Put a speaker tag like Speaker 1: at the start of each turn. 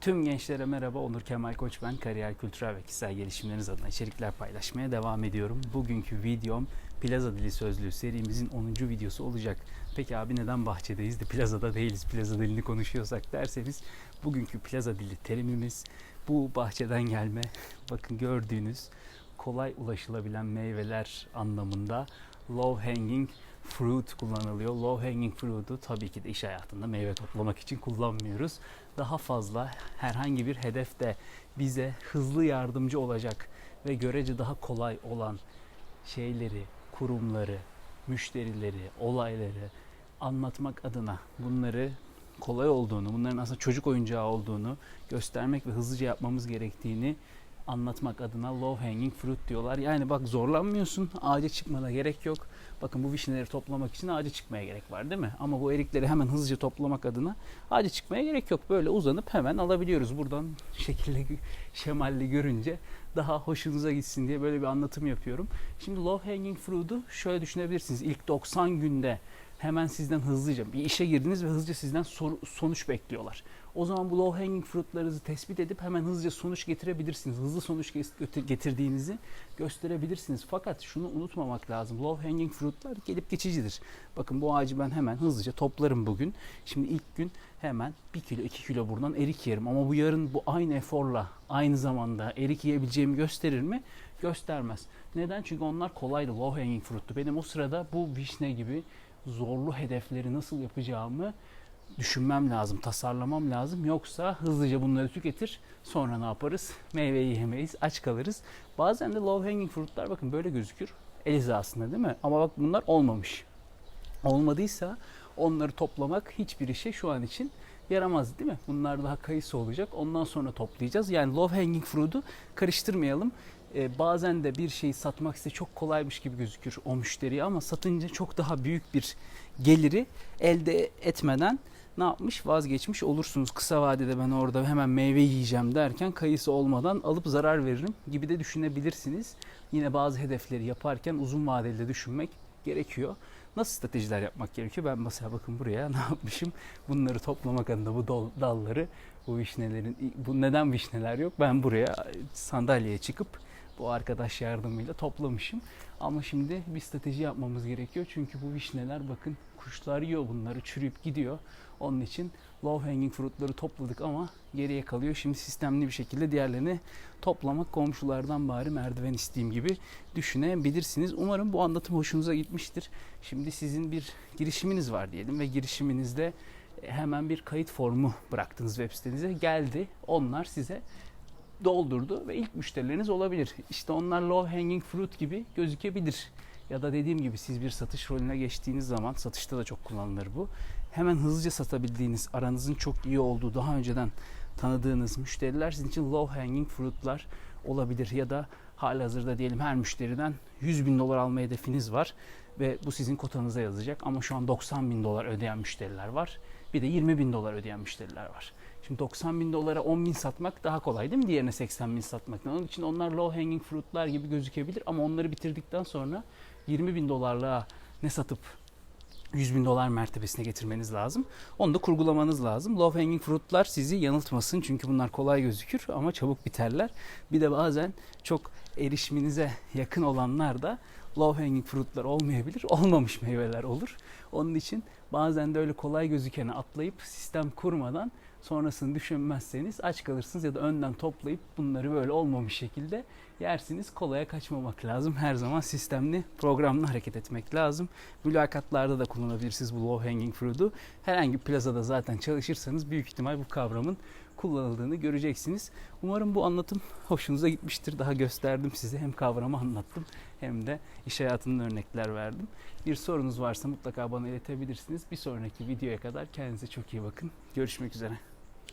Speaker 1: Tüm gençlere merhaba. Onur Kemal Koç ben. Kariyer, kültürel ve kişisel gelişimleriniz adına içerikler paylaşmaya devam ediyorum. Bugünkü videom Plaza Dili Sözlüğü serimizin 10. videosu olacak. Peki abi neden bahçedeyiz de plazada değiliz, plaza dilini konuşuyorsak derseniz bugünkü plaza dili terimimiz bu bahçeden gelme bakın gördüğünüz kolay ulaşılabilen meyveler anlamında low hanging fruit kullanılıyor. Low hanging fruit'u tabii ki de iş hayatında meyve toplamak için kullanmıyoruz. Daha fazla herhangi bir hedefte bize hızlı yardımcı olacak ve görece daha kolay olan şeyleri, kurumları, müşterileri, olayları anlatmak adına bunları kolay olduğunu, bunların aslında çocuk oyuncağı olduğunu göstermek ve hızlıca yapmamız gerektiğini anlatmak adına low hanging fruit diyorlar. Yani bak zorlanmıyorsun, ağaca çıkmana gerek yok. Bakın bu vişneleri toplamak için ağaca çıkmaya gerek var değil mi? Ama bu erikleri hemen hızlıca toplamak adına ağaca çıkmaya gerek yok. Böyle uzanıp hemen alabiliyoruz. Buradan şekilli, şemalli görünce daha hoşunuza gitsin diye böyle bir anlatım yapıyorum. Şimdi low hanging fruit'u şöyle düşünebilirsiniz. İlk 90 günde hemen sizden hızlıca bir işe girdiniz ve hızlıca sizden sor- sonuç bekliyorlar. O zaman bu low hanging fruit'larınızı tespit edip hemen hızlıca sonuç getirebilirsiniz. Hızlı sonuç get- getirdiğinizi gösterebilirsiniz. Fakat şunu unutmamak lazım. Low hanging fruit'lar gelip geçicidir. Bakın bu ağacı ben hemen hızlıca toplarım bugün. Şimdi ilk gün hemen 1 kilo 2 kilo buradan erik yerim. Ama bu yarın bu aynı eforla aynı zamanda erik yiyebileceğimi gösterir mi? Göstermez. Neden? Çünkü onlar kolaydı. Low hanging fruit'tu. Benim o sırada bu vişne gibi zorlu hedefleri nasıl yapacağımı düşünmem lazım, tasarlamam lazım. Yoksa hızlıca bunları tüketir. Sonra ne yaparız? Meyveyi yemeyiz, aç kalırız. Bazen de low hanging fruit'lar bakın böyle gözükür. El hizasında değil mi? Ama bak bunlar olmamış. Olmadıysa onları toplamak hiçbir işe şu an için yaramaz değil mi? Bunlar daha kayısı olacak. Ondan sonra toplayacağız. Yani low hanging fruit'u karıştırmayalım. Ee, bazen de bir şeyi satmak size çok kolaymış gibi gözükür o müşteriye ama satınca çok daha büyük bir geliri elde etmeden ne yapmış vazgeçmiş olursunuz. Kısa vadede ben orada hemen meyve yiyeceğim derken kayısı olmadan alıp zarar veririm gibi de düşünebilirsiniz. Yine bazı hedefleri yaparken uzun vadeli de düşünmek gerekiyor. Nasıl stratejiler yapmak gerekiyor? Ben mesela bakın buraya ne yapmışım? Bunları toplamak adına bu dal- dalları, bu vişnelerin, bu neden vişneler yok? Ben buraya sandalyeye çıkıp bu arkadaş yardımıyla toplamışım. Ama şimdi bir strateji yapmamız gerekiyor. Çünkü bu vişneler bakın kuşlar yiyor bunları çürüyüp gidiyor. Onun için low hanging fruitları topladık ama geriye kalıyor. Şimdi sistemli bir şekilde diğerlerini toplamak komşulardan bari merdiven isteyeyim gibi düşünebilirsiniz. Umarım bu anlatım hoşunuza gitmiştir. Şimdi sizin bir girişiminiz var diyelim ve girişiminizde hemen bir kayıt formu bıraktınız web sitenize. Geldi. Onlar size doldurdu ve ilk müşterileriniz olabilir. İşte onlar low hanging fruit gibi gözükebilir. Ya da dediğim gibi siz bir satış rolüne geçtiğiniz zaman satışta da çok kullanılır bu. Hemen hızlıca satabildiğiniz, aranızın çok iyi olduğu, daha önceden tanıdığınız müşteriler sizin için low hanging fruit'lar olabilir. Ya da halihazırda diyelim her müşteriden 100 bin dolar alma hedefiniz var ve bu sizin kotanıza yazacak ama şu an 90 bin dolar ödeyen müşteriler var. Bir de 20 bin dolar ödeyen müşteriler var. Şimdi 90 bin dolara 10 bin satmak daha kolay değil mi? Diğerine 80 bin satmaktan. Onun için onlar low hanging fruit'lar gibi gözükebilir ama onları bitirdikten sonra 20 bin dolarlığa ne satıp 100 bin dolar mertebesine getirmeniz lazım. Onu da kurgulamanız lazım. Low hanging fruit'lar sizi yanıltmasın çünkü bunlar kolay gözükür ama çabuk biterler. Bir de bazen çok erişiminize yakın olanlar da low hanging fruit'lar olmayabilir. Olmamış meyveler olur. Onun için bazen de öyle kolay gözükeni atlayıp sistem kurmadan sonrasını düşünmezseniz aç kalırsınız ya da önden toplayıp bunları böyle olmamış şekilde yersiniz. Kolaya kaçmamak lazım. Her zaman sistemli, programlı hareket etmek lazım. Mülakatlarda da kullanabilirsiniz bu low hanging fruit'u. Herhangi bir plazada zaten çalışırsanız büyük ihtimal bu kavramın kullanıldığını göreceksiniz. Umarım bu anlatım hoşunuza gitmiştir. Daha gösterdim size. Hem kavramı anlattım hem de iş hayatının örnekler verdim. Bir sorunuz varsa mutlaka bana iletebilirsiniz. Bir sonraki videoya kadar kendinize çok iyi bakın. Görüşmek üzere.